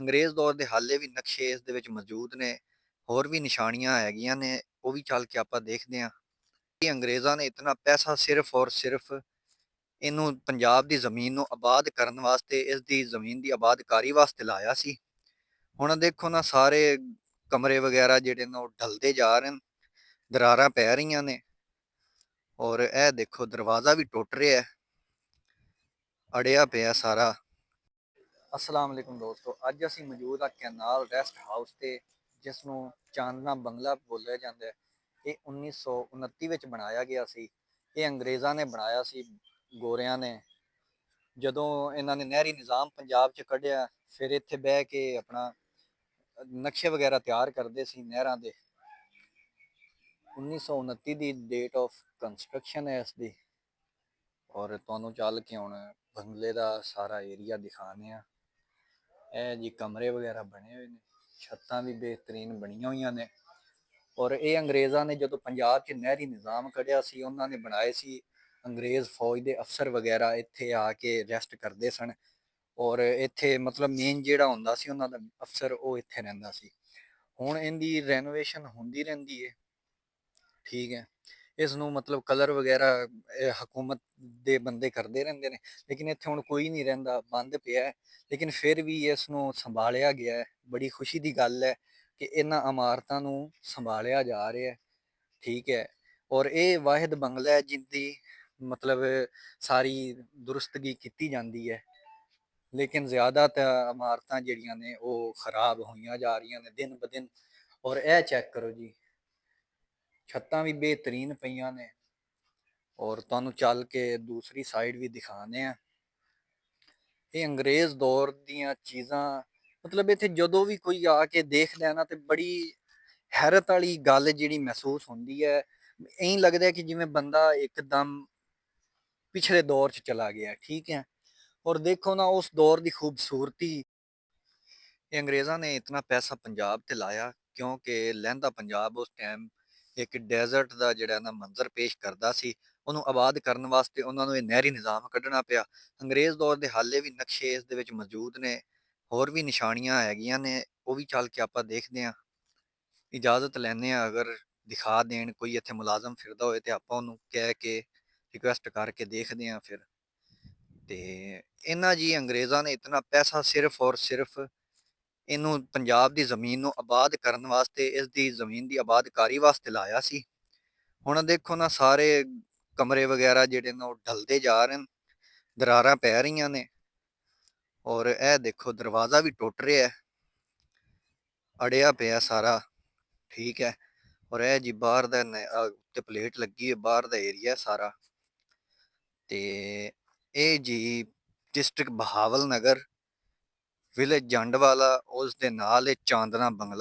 ਅੰਗਰੇਜ਼ ਦੌਰ ਦੇ ਹਾਲੇ ਵੀ ਨਕਸ਼ੇ ਇਸ ਦੇ ਵਿੱਚ ਮੌਜੂਦ ਨੇ, ਹੋਰ ਵੀ ਨਿਸ਼ਾਨੀਆਂ ਹੈਗੀਆਂ ਨੇ, ਉਹ ਵੀ ਚੱਲ ਕੇ ਆਪਾਂ ਦੇਖਦੇ ਹਾਂ। ਕਿ ਅੰਗਰੇਜ਼ਾਂ ਨੇ ਇਤਨਾ ਪੈਸਾ ਸਿਰਫ ਔਰ ਸਿਰਫ ਇਹਨੂੰ ਪੰਜਾਬ ਦੀ ਜ਼ਮੀਨ ਨੂੰ ਆਬਾਦ ਕਰਨ ਵਾਸਤੇ, ਇਸ ਦੀ ਜ਼ਮੀਨ ਦੀ ਆਬਾਦਕਾਰੀ ਵਾਸਤੇ ਲਾਇਆ ਸੀ। ਹੁਣ ਦੇਖੋ ਨਾ, ਸਾਰੇ ਕਮਰੇ ਵਗੈਰਾ ਜਿਹੜੇ ਨੇ ਉਹ ਢਲਦੇ ਜਾ ਰਹੇ ਨੇ, ਦਰਾਰਾਂ ਪੈ ਰਹੀਆਂ ਨੇ। ਔਰ ਇਹ ਦੇਖੋ, ਦਰਵਾਜ਼ਾ ਵੀ ਟੁੱਟ ਰਿਹਾ ਅੜਿਆ ਪਿਆ ਸਾਰਾ। ਅਸਲਾਮ ਅਲੈਕੁਮ ਦੋਸਤੋ, ਅੱਜ ਅਸੀਂ ਮੌਜੂਦ ਹਾਂ ਕੈਨਾਲ ਰੈਸਟ ਹਾਊਸ ਤੇ ਜਿਸ ਨੂੰ ਚਾਂਦਨਾ ਬੰਗਲਾ ਬੋਲਿਆ ਜਾਂਦਾ ਹੈ। ਇਹ 1929 ਵਿੱਚ ਬਣਾਇਆ ਗਿਆ ਸੀ। ਇਹ ਅੰਗਰੇਜ਼ਾਂ ਨੇ ਬਣਾਇਆ ਸੀ, ਗੋਰਿਆਂ ਨੇ। ਜਦੋਂ ਇਹਨਾਂ ਨੇ ਨਹਿਰੀ ਨਿਜ਼ਾਮ ਪੰਜਾਬ 'ਚ ਕੱਢਿਆ, ਫਿਰ ਇੱਥੇ ਬਹਿ ਕੇ ਆਪਣਾ ਨਕਸ਼ੇ ਵਗੈਰਾ ਤਿਆਰ ਕਰਦੇ ਸੀ ਨਹਿਰਾਂ ਦੇ। 1929 ਦੀ ਡੇਟ ਆਫ ਕੰਸਟਰਕਸ਼ਨ ਹੈ ਇਸ ਦੀ। ਔਰ ਤੁਹਾਨੂੰ ਚੱਲ ਕੇ ਹੁਣ ਬੰਗਲੇ ਦਾ ਸਾਰਾ ਏਰੀਆ ਦਿਖਾਣੇ ਆ ਇਹ ਜੀ ਕਮਰੇ ਵਗੈਰਾ ਬਣੇ ਹੋਏ ਨੇ, ਛੱਤਾਂ ਵੀ ਬਿਹਤਰੀਨ ਬਣੀਆਂ ਹੋਈਆਂ ਨੇ। ਔਰ ਇਹ ਅੰਗਰੇਜ਼ਾਂ ਨੇ ਜਦੋਂ ਪੰਜਾਬ 'ਚ ਨਹਿਰੀ ਨਿਜ਼ਾਮ ਕੱਢਿਆ ਸੀ, ਉਹਨਾਂ ਨੇ ਬਣਾਏ ਸੀ ਅੰਗਰੇਜ਼ ਫੌਜ ਦੇ ਅਫਸਰ ਵਗੈਰਾ ਇੱਥੇ ਆ ਕੇ ਰੈਸਟ ਕਰਦੇ ਸਨ। ਔਰ ਇੱਥੇ ਮਤਲਬ ਮੇਨ ਜਿਹੜਾ ਹੁੰਦਾ ਸੀ, ਉਹਨਾਂ ਦਾ ਅਫਸਰ ਉਹ ਇੱਥੇ ਰਹਿੰਦਾ ਸੀ। ਹੁਣ ਇਹਦੀ ਰੈਨੋਵੇਸ਼ਨ ਹੁੰਦੀ ਰਹਿੰਦੀ ਹੈ ਠੀਕ ਹੈ। ਇਸ ਨੂੰ ਮਤਲਬ ਕਲਰ ਵਗੈਰਾ ਹਕੂਮਤ ਦੇ ਬੰਦੇ ਕਰਦੇ ਰਹਿੰਦੇ ਨੇ, ਲੇਕਿਨ ਇੱਥੇ ਹੁਣ ਕੋਈ ਨਹੀਂ ਰਹਿੰਦਾ, ਬੰਦ ਪਿਆ ਹੈ। ਲੇਕਿਨ ਫਿਰ ਵੀ ਇਸ ਨੂੰ ਸੰਭਾਲਿਆ ਗਿਆ ਹੈ। ਬੜੀ ਖੁਸ਼ੀ ਦੀ ਗੱਲ ਹੈ ਕਿ ਇਹਨਾਂ ਇਮਾਰਤਾਂ ਨੂੰ ਸੰਭਾਲਿਆ ਜਾ ਰਿਹਾ ਹੈ। ਠੀਕ ਹੈ। ਔਰ ਇਹ ਵਾਹਿਦ ਬੰਗਲਾ ਹੈ, ਜਿੰਦੀ ਮਤਲਬ ਸਾਰੀ ਦੁਰਸਤਗੀ ਕੀਤੀ ਜਾਂਦੀ ਹੈ। ਲੇਕਿਨ ਜ਼ਿਆਦਾਤਰ ਇਮਾਰਤਾਂ ਜਿਹੜੀਆਂ ਨੇ, ਉਹ ਖਰਾਬ ਹੋਈਆਂ ਜਾ ਰਹੀਆਂ ਨੇ ਦਿਨ ਬ ਦਿਨ। ਔਰ ਇਹ ਚੈੱਕ ਕਰੋ ਜੀ। ਛੱਤਾਂ ਵੀ ਬਿਹਤਰੀਨ ਪਈਆਂ ਨੇ ਔਰ ਤੁਹਾਨੂੰ ਚੱਲ ਕੇ ਦੂਸਰੀ ਸਾਈਡ ਵੀ ਦਿਖਾਣੇ ਆ ਇਹ ਅੰਗਰੇਜ਼ ਦੌਰ ਦੀਆਂ ਚੀਜ਼ਾਂ, ਮਤਲਬ ਇੱਥੇ ਜਦੋਂ ਵੀ ਕੋਈ ਆ ਕੇ ਦੇਖਦਾ ਹੈ ਨਾ ਤੇ ਬੜੀ ਹੈਰਤ ਵਾਲੀ ਗੱਲ ਜਿਹੜੀ ਮਹਿਸੂਸ ਹੁੰਦੀ ਹੈ। ਐਂ ਲੱਗਦਾ ਹੈ ਕਿ ਜਿਵੇਂ ਬੰਦਾ ਇੱਕਦਮ ਪਿਛਲੇ ਦੌਰ 'ਚ ਚਲਾ ਗਿਆ, ਠੀਕ ਹੈ। ਔਰ ਦੇਖੋ ਨਾ, ਉਸ ਦੌਰ ਦੀ ਖੂਬਸੂਰਤੀ, ਇਹ ਅੰਗਰੇਜ਼ਾਂ ਨੇ ਇਤਨਾ ਪੈਸਾ ਪੰਜਾਬ ਤੇ ਲਾਇਆ ਕਿਉਂਕਿ ਲਹਿੰਦਾ ਪੰਜਾਬ ਉਸ ਟਾਈਮ ਇੱਕ ਡੈਜ਼ਰਟ ਦਾ ਜਿਹੜਾ ਨਾ ਮੰਜ਼ਰ ਪੇਸ਼ ਕਰਦਾ ਸੀ, ਉਹਨੂੰ ਆਬਾਦ ਕਰਨ ਵਾਸਤੇ ਉਹਨਾਂ ਨੂੰ ਇਹ ਨਹਿਰੀ ਨਿਜ਼ਾਮ ਕੱਢਣਾ ਪਿਆ। ਅੰਗਰੇਜ਼ ਦੌਰ ਦੇ ਹਾਲੇ ਵੀ ਨਕਸ਼ੇ ਇਸ ਦੇ ਵਿੱਚ ਮੌਜੂਦ ਨੇ, ਹੋਰ ਵੀ ਨਿਸ਼ਾਨੀਆਂ ਹੈਗੀਆਂ ਨੇ, ਉਹ ਵੀ ਚੱਲ ਕੇ ਆਪਾਂ ਦੇਖਦੇ ਹਾਂ। ਇਜਾਜ਼ਤ ਲੈਣੇ ਆ ਅਗਰ ਦਿਖਾ ਦੇਣ ਕੋਈ ਇੱਥੇ ਮੁਲਾਜ਼ਮ ਫਿਰਦਾ ਹੋਏ ਤੇ ਆਪਾਂ ਉਹਨੂੰ ਕਹਿ ਕੇ ਰਿਕੁਐਸਟ ਕਰਕੇ ਦੇਖਦੇ ਹਾਂ ਫਿਰ। ਤੇ ਇਹਨਾਂ ਜੀ ਅੰਗਰੇਜ਼ਾਂ ਨੇ ਇਤਨਾ ਪੈਸਾ ਸਿਰਫ ਔਰ ਸਿਰਫ ਇਹਨੂੰ ਪੰਜਾਬ ਦੀ ਜ਼ਮੀਨ ਨੂੰ ਆਬਾਦ ਕਰਨ ਵਾਸਤੇ ਇਸ ਦੀ ਜ਼ਮੀਨ ਦੀ ਆਬਾਦਕਾਰੀ ਵਾਸਤੇ ਲਾਇਆ ਸੀ। ਹੁਣ ਦੇਖੋ ਨਾ, ਸਾਰੇ ਕਮਰੇ ਵਗੈਰਾ ਜਿਹੜੇ ਨੇ ਉਹ ਢਲਦੇ ਜਾ ਰਹੇ ਨੇ, ਦਰਾਰਾਂ ਪੈ ਰਹੀਆਂ ਨੇ। ਔਰ ਇਹ ਦੇਖੋ, ਦਰਵਾਜ਼ਾ ਵੀ ਟੁੱਟ ਰਿਹਾ ਹੈ। ਅੜਿਆ ਪਿਆ ਸਾਰਾ, ਠੀਕ ਹੈ। ਔਰ ਇਹ ਜੀ ਬਾਹਰ ਦਾ ਉੱਤੇ ਪਲੇਟ ਲੱਗੀ ਹੈ ਬਾਹਰ ਦਾ ਏਰੀਆ ਸਾਰਾ। ਤੇ ਇਹ ਜੀ ਡਿਸਟ੍ਰਿਕਟ ਬਹਾਵਲ ਨਗਰ ਵਿਲੇ ਜੰਡ ਵਾਲਾ ਉਸ ਦੇ ਨਾਲ ਇਹ ਚਾਂਦਨਾ ਬੰਗਲਾ